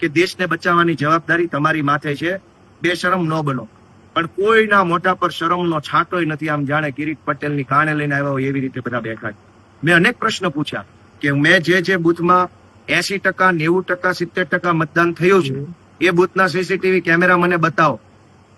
કે દેશને બચાવવાની જવાબદારી તમારી માથે છે બેશરમ ન બનો. પણ કોઈના મોટા પર શરમનો છાંટોય નથી, આમ જાણે કિરીટ પટેલની કાણે લઈને આવ્યા હોય એવી રીતે બધા બેઠા મેં અનેક પ્રશ્ન પૂછ્યા કે મેં જે જે બૂથમાં એસી ટકા, નેવું ટકા, સિત્તેર ટકા મતદાન થયું છે, એ બૂથના સીસીટીવી કેમેરા મને બતાવો.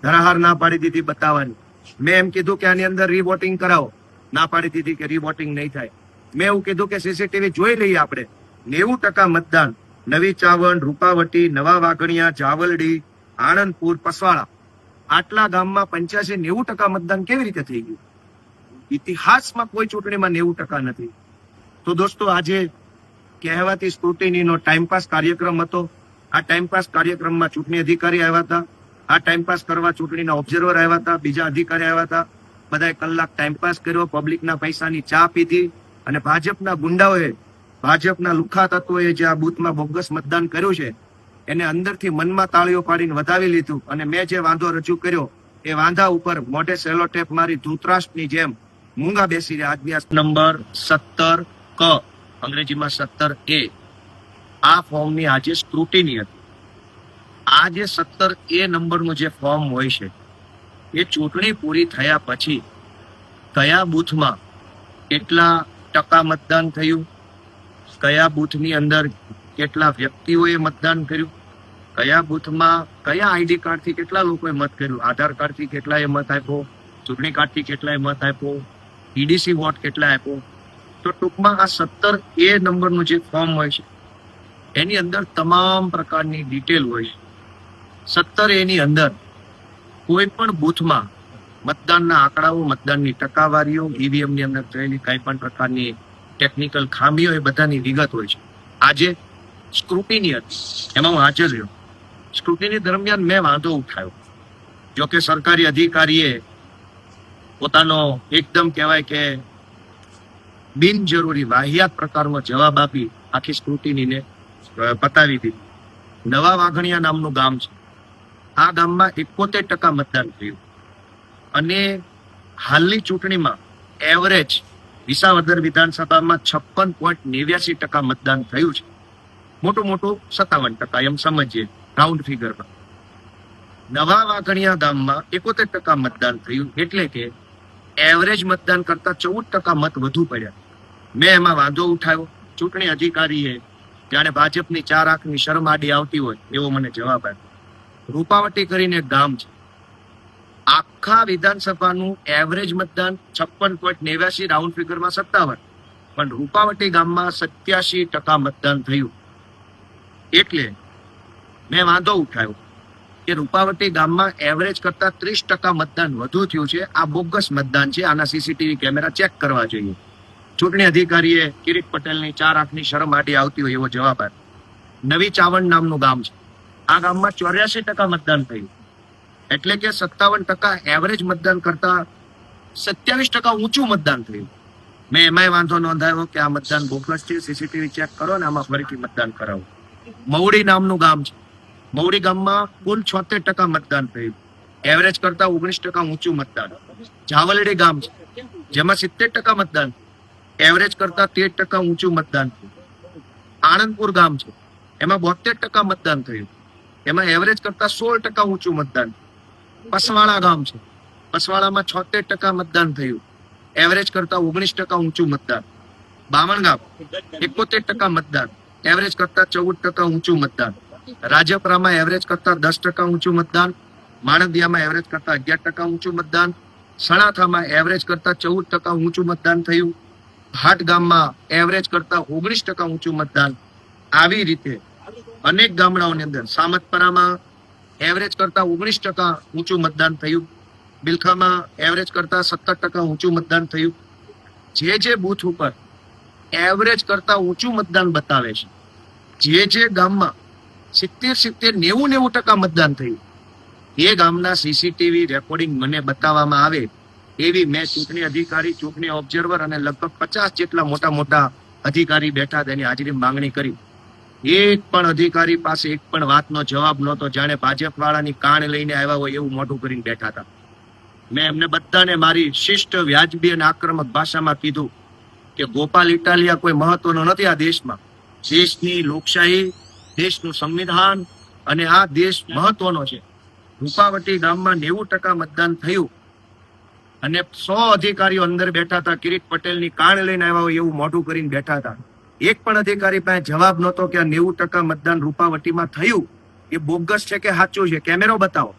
ધરાહાર ના પાડી દીધી બતાવવાની. મેં એમ કીધું કે આની અંદર રીવોટિંગ કરાવો. ના પાડી દીધી કે રીવોટિંગ નહીં થાય. મેં એવું કીધું કે સીસીટીવી જોઈ લઈએ આપણે. નેવું ટકા મતદાન નવી ચાવણ, રૂપાવટી, નવા વાઘણિયા, જાવલડી, આણંદપુર પસવાળા આટલા ગામમાં પંચ્યાસી નેવું ટકા મતદાન કેવી રીતે થઈ ગયું? ઇતિહાસમાં કોઈ ચૂંટણીમાં નેવું ટકા નથી. તો દોસ્તો, આજે કહેવાતી સ્ક્રુટિનીનો ટાઈમપાસ કાર્યક્રમ હતો. આ ટાઈમપાસ કાર્યક્રમમાં ચૂંટણી અધિકારી આવ્યા હતા. આ ટાઈમપાસ કરવા ચૂંટણીના ઓબ્ઝર્વર આવ્યા હતા. બીજા અધિકારી આવ્યા હતા. બધાએ કલાક ટાઈમપાસ કર્યો. પબ્લિકના પૈસાની ચા પીધી અને ભાજપના ગુંડાઓએ ભાજપના લુખા તત્વોએ જે આ બૂથમાં બોગસ મતદાન કર્યું છે, એને અંદરથી મનમાં તાળીઓ પાડીને વધાવી લીધું. અને મેં જે વાંધો રજૂ કર્યો, એ વાંધા ઉપર મોઢે સેલો ટેપ મારી ધૂતરાષ્ટ્રની જેમ મૂંગા બેસી રહ્યા. આજની નંબર સત્તર ક, અંગ્રેજીમાં સત્તર એ. આ ફોર્મની આજે સ્ક્રુટિની હતી. આ જે સત્તર એ નંબરનું જે ફોર્મ હોય છે, એ ચૂંટણી પૂરી થયા પછી, કયા બૂથમાં કેટલા ટકા મતદાન થયું? કયા બૂથની અંદર કેટલા વ્યક્તિઓએ મતદાન કર્યું? કયા બૂથમાં કયા આઈડી કાર્ડથી કેટલા લોકોએ મત કર્યું? આધાર કાર્ડથી કેટલાએ મત આપ્યો? ચૂંટણી કાર્ડથી કેટલાએ મત આપ્યો? ઈડીસી વોટ કેટલા આપ્યો? તો ટૂંકમાં આ સત્તર એ નંબરનું જે ફોર્મ હોય છે, એની અંદર તમામ પ્રકારની ડિટેલ હોય છે. સત્તર એની અંદર કોઈ પણ બૂથમાં મતદાનના આંકડાઓ, મતદાનની ટકાવારીઓ, ઈવીએમની અંદર થયેલી કંઈ પણ પ્રકારની ટેકનિકલ ખામીઓ એ બધાની વિગત હોય છે. આજે સ્ક્રુટિની હતી. એમાં હું હાજર રહ્યો. સ્ક્રુટિની દરમિયાન મેં વાંધો ઉઠાવ્યો. જો કે સરકારી અધિકારીએ પોતાનો એકદમ કહેવાય કે બિનજરૂરી વાહિયાત પ્રકારનો જવાબ આપી આખી સ્ક્રુટિનીને પતાવી દીધી. નવા વાઘણિયા નામનું ગામ છે. આ ગામમાં એકોતેર ટકા મતદાન થયું. અને હાલની ચૂંટણીમાં એવરેજ વિસાવદર વિધાનસભામાં છપ્પન પોઈન્ટ નેવ્યાસી ટકા મતદાન થયું છે. મોટું મોટું સત્તાવન ટકા, એમ સમજીએ રાઉન્ડ ફિગરમાં નવા વાઘણિયા ગામમાં એકોતેર ટકા મતદાન થયું, એટલે કે એવરેજ મતદાન કરતા ચૌદ ટકા મત વધુ પડ્યા. મેં એમાં વાંધો ઉઠાવ્યો. ચૂંટણી અધિકારીએ જાણે ભાજપની ચાર આંખની શરમાડી આવતી હોય, એવો મને જવાબ આપ્યો. રૂપાવટી કરીને ગામ છે. આખા વિધાનસભાનું એવરેજ મતદાન છપ્પન પોઈન્ટ નેવ્યાસી રાઉન્ડ ફિગરમાં સત્તાવન. પણ રૂપાવટી ગામમાં સત્યાસી ટકા મતદાન થયું. એટલે મેં વાંધો ઉઠાવ્યો કે રૂપાવટી ગામમાં એવરેજ કરતા ત્રીસ ટકા મતદાન વધુ થયું છે. આ બોગસ મતદાન છે. આના સીસીટીવી કેમેરા ચેક કરવા જોઈએ. ચૂંટણી અધિકારીએ કિરીટ પટેલની ચાર આંખની શરમ આડી આવતી હોય એવો જવાબ આપ્યો. નવી ચાવણ નામનું ગામ છે. આ ગામમાં ચોર્યાસી ટકા મતદાન થયું. એટલે કે સત્તાવન ટકા એવરેજ મતદાન કરતા સત્યાવીસ ટકા ઊંચું મતદાન થયું. મેં એમાંય વાંધો નોંધાયો કે આ મતદાન બોગસ છે. સીસીટીવી ચેક કરો ને આમાં ફરીથી મતદાન કરાવો. મવડી નામનું ગામ છે. મવડી ગામમાં કુલ છોતેર ટકા મતદાન થયું. એવરેજ કરતા ઓગણીસ ટકા ઊંચું મતદાન. જાવલડી ગામ છે. જેમાં સિત્તેર ટકા મતદાન એવરેજ કરતા તેર ટકા ઊંચું મતદાન થયું. આણંદપુર ગામ છે. એમાં બોતેર ટકા મતદાન થયું. એમાં એવરેજ કરતા સોળ ટકા ઊંચું મતદાન પસવાળા ગામ છે. પસવાળામાં છોતેર ટકા મતદાન થયું. એવરેજ કરતા ઓગણીસ ટકા ઊંચું મતદાન. બાવન ગામ, એકોતેર ટકા મતદાન. એવરેજ કરતા ચૌદ ટકા ઊંચું મતદાન. રાજપરામાં એવરેજ કરતા દસ ટકા ઊંચું મતદાન. માણદિયામાં એવરેજ કરતા અગિયાર ટકા ઊંચું મતદાન. સણાથામાં એવરેજ કરતા ચૌદ ટકા ઊંચું મતદાન થયું. ભાટ ગામમાં એવરેજ કરતા ઓગણીસ ટકા ઊંચું મતદાન. આવી રીતે અનેક ગામડાઓની અંદર સામતપરામાં એવરેજ કરતા ઓગણીસ ટકા ઊંચું મતદાન થયું. બિલખામાં એવરેજ કરતા સત્તર ટકા ઊંચું મતદાન થયું. જે જે બૂથ ઉપર એવરેજ કરતા ઊંચું મતદાન બતાવે છે, જે જે ગામમાં સિત્તેર સિત્તેર નેવું નેવું ટકા મતદાન થયું. એ ગામના સીસીટીવી રેકોર્ડિંગ મને બતાવવામાં આવે એવી મેં ચૂંટણી અધિકારી, ચૂંટણી ઓબ્ઝર્વર અને લગભગ પચાસ જેટલા મોટા મોટા અધિકારી બેઠા તેની હાજરી માંગણી કરી. એક પણ અધિકારી પાસે એક પણ વાતનો જવાબ નહોતો. જાણે ભાજપ વાળાની કાણ લઈને આવ્યા હોય એવું મોઢું કરીને બેઠા હતા. મેં એમને બધાને મારી શિષ્ટ વ્યાજબી અને આક્રમક ભાષામાં કીધું કે ગોપાલ ઇટાલિયા કોઈ મહત્વનો નથી આ દેશમાં. દેશની લોકશાહી, દેશનું સંવિધાન અને આ દેશ મહત્વનો છે. રૂપાવટી ગામમાં નેવું ટકા મતદાન થયું અને સો અધિકારીઓ અંદર બેઠા હતા. કિરીટ પટેલની કાણ લઈને આવ્યા હોય એવું મોઢું કરીને બેઠા હતા. એક પણ અધિકારી પાસે જવાબ નહોતો કે આ નેવું ટકા મતદાન રૂપાવટીમાં થયું. એ બોગસ છે કે સાચું છે? કેમેરો બતાવો.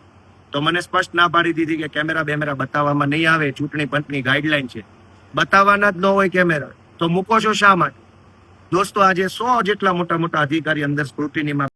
તો મને સ્પષ્ટ ના પાડી દીધી કે કેમેરા બેમેરા બતાવવામાં નહીં આવે, ચૂંટણી પંચની ગાઈડલાઈન છે. બતાવવાના જ ન હોય કેમેરા. તો મૂકો છો શા માટે? દોસ્તો, આજે સો જેટલા મોટા મોટા અધિકારી અંદર સ્ક્રુટિનીમાં